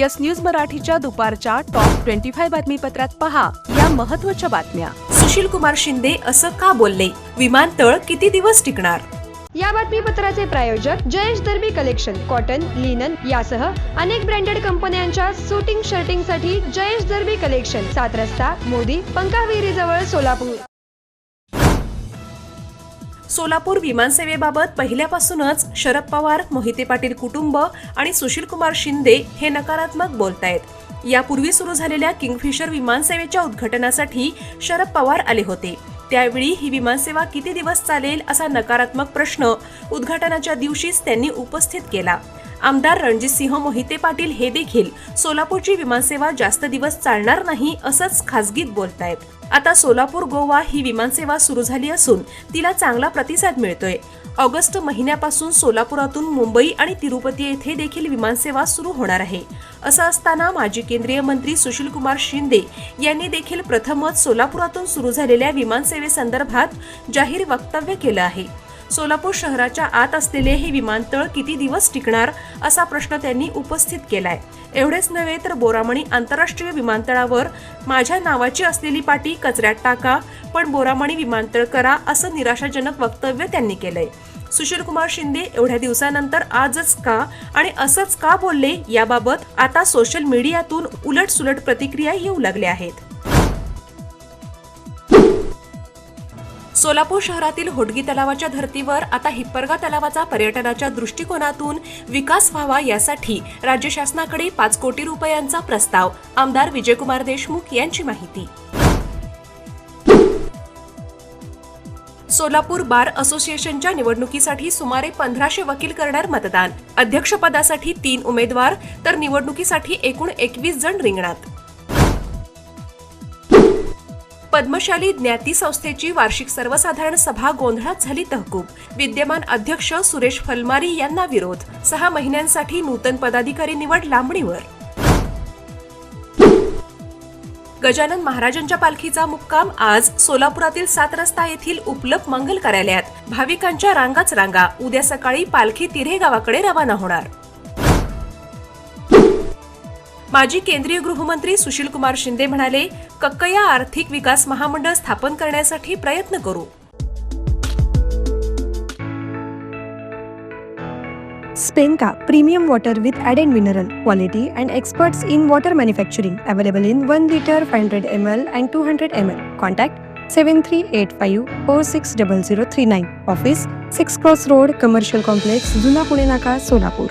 Yes news मराठीच्या दुपारच्या top twenty five बातमीपत्रात पहा या महत्त्वाच्या बातम्या. सुशील कुमार शिंदे असं का बोलले? विमानतळ किती दिवस टिकणार? या बातमीपत्राचे प्रायोजक Jayesh Darbi collection cotton linen यासह अनेक ब्रँडेड कंपन्यांच्या सुटिंग शर्टिंगसाठी जयेश दर्बी कलेक्शन सात रस्ता मोदी पंकाविहिरी जवळ सोलापूर. सोलापूर विमानसेवेबाबत पहिल्यापासूनच शरद पवार मोहिते पाटील कुटुंब आणि सुशील कुमार शिंदे हे नकारात्मक बोलतायत. यापूर्वी सुरू झालेल्या किंगफिशर विमानसेवेच्या उद्घाटनासाठी शरद पवार आले होते. त्यावेळी ही विमानसेवा किती दिवस चालेल असा नकारात्मक प्रश्न उद्घाटनाच्या दिवशीच त्यांनी उपस्थित केला. आमदार रणजितसिंह मोहिते पाटील हे देखील सोलापूरची विमानसेवा जास्त दिवस चालणार नाही असंच खासगीत बोलतायत. आता सोलापूर गोवा ही विमानसेवा सुरू झाली असून तिला चांगला प्रतिसाद मिळतोय. ऑगस्ट महिन्यापासून सोलापुरातून मुंबई आणि तिरुपती येथे देखील विमानसेवा सुरू होणार आहे. असं असताना माजी केंद्रीय मंत्री सुशीलकुमार शिंदे यांनी देखील प्रथमच सोलापुरातून सुरू झालेल्या विमानसेवेसंदर्भात जाहीर वक्तव्य केलं आहे. सोलापूर शहराच्या आत असलेले हे विमानतळ किती दिवस टिकणार असा प्रश्न त्यांनी उपस्थित केलाय. एवढेच नव्हे तर बोरामणी आंतरराष्ट्रीय विमानतळावर माझ्या नावाची असलेली पाटी कचऱ्यात टाका पण बोरामणी विमानतळ करा असं निराशाजनक वक्तव्य त्यांनी केलंय. सुशील कुमार शिंदे एवढ्या दिवसानंतर आजच का आणि असंच का बोलले याबाबत आता सोशल मीडियातून उलट सुलट प्रतिक्रिया येऊ लागल्या आहेत. सोलापूर शहरातील होडगी तलावाच्या धर्तीवर आता हिप्परगा तलावाचा पर्यटनाच्या दृष्टिकोनातून विकास व्हावा यासाठी राज्य शासनाकडे पाच कोटी रुपयांचा प्रस्ताव. आमदार विजयकुमार देशमुख यांची माहिती. सोलापूर बार असोसिएशनच्या निवडणुकीसाठी सुमारे पंधराशे वकील करणार मतदान. अध्यक्षपदासाठी तीन उमेदवार तर निवडणुकीसाठी एकूण एकवीस जण रिंगणात. पद्मशाली ज्ञाती संस्थेची वार्षिक सर्वसाधारण सभा गोंधळात झाली तहकूब. विद्यमान अध्यक्ष सुरेश फलमारी यांना विरोध. सहा महिन्यांसाठी नूतन पदाधिकारी निवड लांबणीवर. गजानन महाराजांच्या पालखीचा मुक्काम आज सोलापुरातील सात रस्ता येथील उपलब्ध मंगल कार्यालयात. भाविकांच्या रांगाच रांगा. उद्या सकाळी पालखी तिरे गावाकडे रवाना होणार. माजी केंद्रीय गृहमंत्री सुशील कुमार शिंदे म्हणाले कक्कया आर्थिक विकास महामंडळ स्थापन करण्यासाठी प्रयत्न करू. स्पेनका premium water with add and mineral quality and experts in water manufacturing available in one litre five hundred M L and two hundred M L. Contact seven three eight five four six double zero three nine. Office six cross road commercial complex जुना पुणे नाका सोलापूर.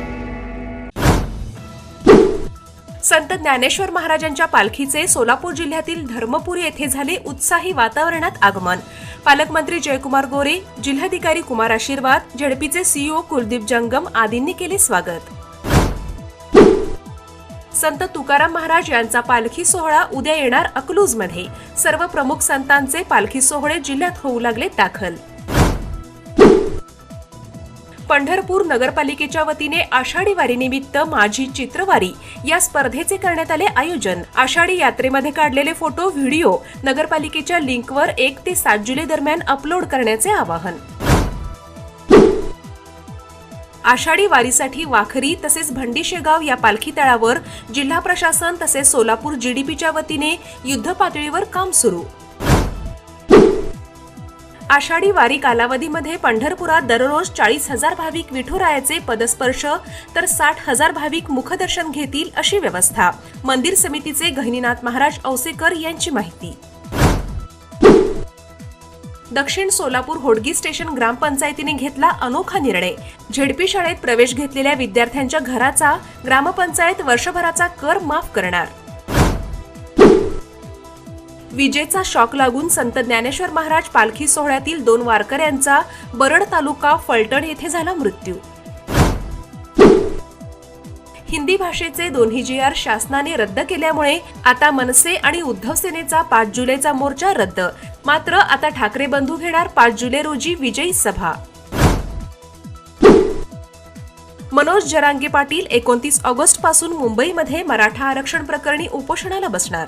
संत ज्ञानेश्वर महाराजांच्या पालखीचे सोलापूर जिल्ह्यातील धर्मपूर येथे झाले उत्साही वातावरणात आगमन. पालकमंत्री जयकुमार गोरे जिल्हाधिकारी कुमार आशीर्वाद झेडपीचे सीईओ कुलदीप जंगम आदींनी केले स्वागत. संत तुकाराम महाराज यांचा पालखी सोहळा उद्या येणार अकलूजमध्ये. सर्व प्रमुख संतांचे पालखी सोहळे जिल्ह्यात होऊ लागले दाखल. पंढरपूर नगरपालिकेच्या वतीने आषाढी वारीनिमित्त माझी चित्रवारी या स्पर्धेचे करण्यात आले आयोजन. आषाढी यात्रेमध्ये काढलेले फोटो व्हिडिओ नगरपालिकेच्या लिंकवर एक ते सात जुलै दरम्यान अपलोड करण्याचे आवाहन. आषाढी वारीसाठी वाखरी तसेच भंडीशेगाव या पालखी तळावर जिल्हा प्रशासन तसेच सोलापूर जीडीपीच्या वतीने युद्ध पातळीवर काम सुरू. आषाढी वारी कालावधीमध्ये पंढरपुरात दररोज चाळीस हजार भाविक विठुरायाचे पदस्पर्श तर साठ हजार भाविक मुखदर्शन घेतील अशी व्यवस्था. मंदिर समितीचे गहिनीनाथ महाराज औसेकर यांची माहिती. दक्षिण सोलापूर होडगी स्टेशन ग्रामपंचायतीने घेतला अनोखा निर्णय. झेडपी शाळेत प्रवेश घेतलेल्या विद्यार्थ्यांच्या घराचा ग्रामपंचायत वर्षभराचा कर माफ करणार. विजेचा शॉक लागून संत ज्ञानेश्वर महाराज पालखी सोहळ्यातील दोन वारकऱ्यांचा बरड तालुका फलटण येथे झाला मृत्यू. हिंदी भाषेचे दोन्ही जी आर शासनाने रद्द केल्यामुळे आता मनसे आणि उद्धव सेनेचा पाच जुलैचा मोर्चा रद्द. मात्र आता ठाकरे बंधू घेणार पाच जुलै रोजी विजयी सभा. मनोज जरांगे पाटील एकोणतीस ऑगस्टपासून मुंबईमध्ये मराठा आरक्षण प्रकरणी उपोषणाला बसणार.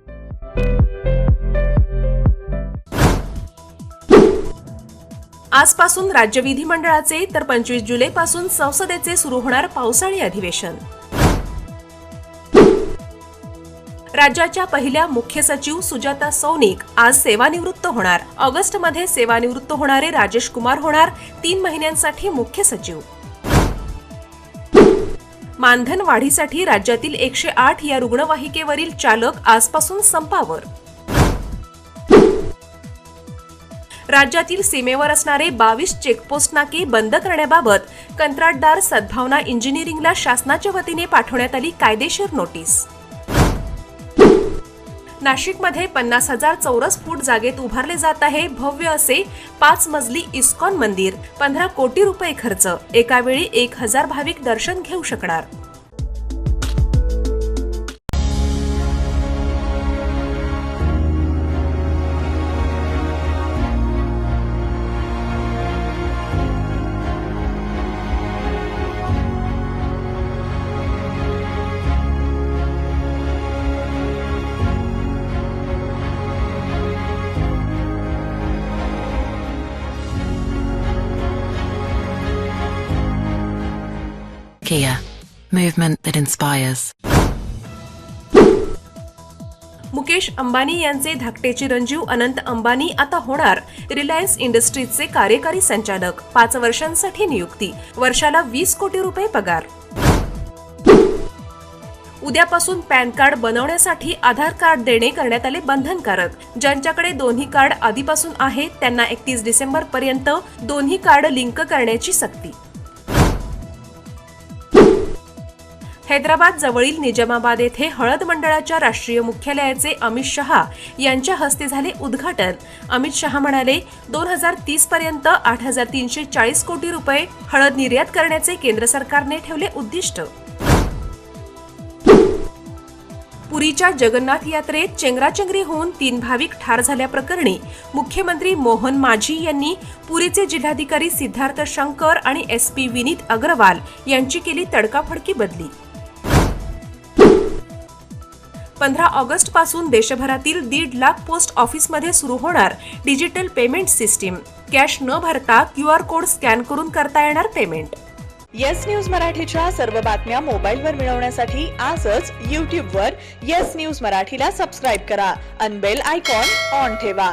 आजपासून राज्य विधिमंडळाचे तर पंचवीस जुलैपासून संसदेचे सुरू होणार पावसाळी अधिवेशन. राज्याच्या पहिल्या मुख्य सचिव सुजाता सौनिक आज सेवानिवृत्त होणार. ऑगस्टमध्ये सेवानिवृत्त होणारे राजेश कुमार होणार तीन महिन्यांसाठी मुख्य सचिव. मानधन वाढीसाठी राज्यातील एकशे आठ या रुग्णवाहिकेवरील चालक आजपासून संपावर. राज्यातील सीमेवर असणारे बावीस चेकपोस्ट नाके बंद करण्याबाबत कंत्राटदार सद्भावना इंजिनिअरिंगला शासनाच्या वतीने पाठवण्यात आली कायदेशीर नोटीस. नाशिकमध्ये पन्नास हजार चौरस फूट जागेत उभारले जात आहे भव्य असे पाच मजली इस्कॉन मंदिर पंधरा कोटी रुपये खर्च एकावेळी एक हजार भाविक दर्शन घेऊ शकणार. Kia, movement that inspires. Mukesh Ambani यांचे धाकटे चिरंजीव अनंत अंबानी आता होणार रिलायन्स इंडस्ट्रीजचे कार्यकारी संचालक. पाच वर्षांसाठी नियुक्ती. वर्षाला वीस कोटी रुपये पगार. उद्यापासून पॅन कार्ड बनवण्यासाठी आधार कार्ड देणे करण्यात आले बंधनकारक. ज्यांच्याकडे दोन्ही कार्ड आधीपासून आहेत त्यांना एकतीस डिसेंबर पर्यंत दोन्ही कार्ड लिंक करण्याची सक्ती. हैदराबाद जवळील निजामाबाद येथे हळद मंडळाच्या राष्ट्रीय मुख्यालयाचे अमित शहा यांच्या हस्ते झाले उद्घाटन. अमित शहा म्हणाले दोन हजार तीस पर्यंत आठ हजार तीनशे चाळीस कोटी रुपये हळद निर्यात करण्याचे केंद्र सरकारने ठेवले उद्दिष्ट. पुरीच्या जगन्नाथ यात्रेत चेंगराचेंगरी होऊन तीन भाविक ठार झाल्याप्रकरणी मुख्यमंत्री मोहन माझी यांनी पुरीचे जिल्हाधिकारी सिद्धार्थ शंकर आणि एस पी विनीत अग्रवाल यांची केली तडकाफडकी बदली. पंधरा ऑगस्टपासून देशभरातील दीड लाख पोस्ट ऑफिसमध्ये सुरू होणार डिजिटल पेमेंट सिस्टीम. कॅश न भरता क्यू आर कोड स्कॅन करून करता येणार पेमेंट. येस न्यूज मराठीच्या सर्व बातम्या मोबाईलवर मिळवण्यासाठी आजच यूट्यूबवर येस न्यूज मराठीला सबस्क्राईब करा. अनबेल आयकॉन ऑन ठेवा.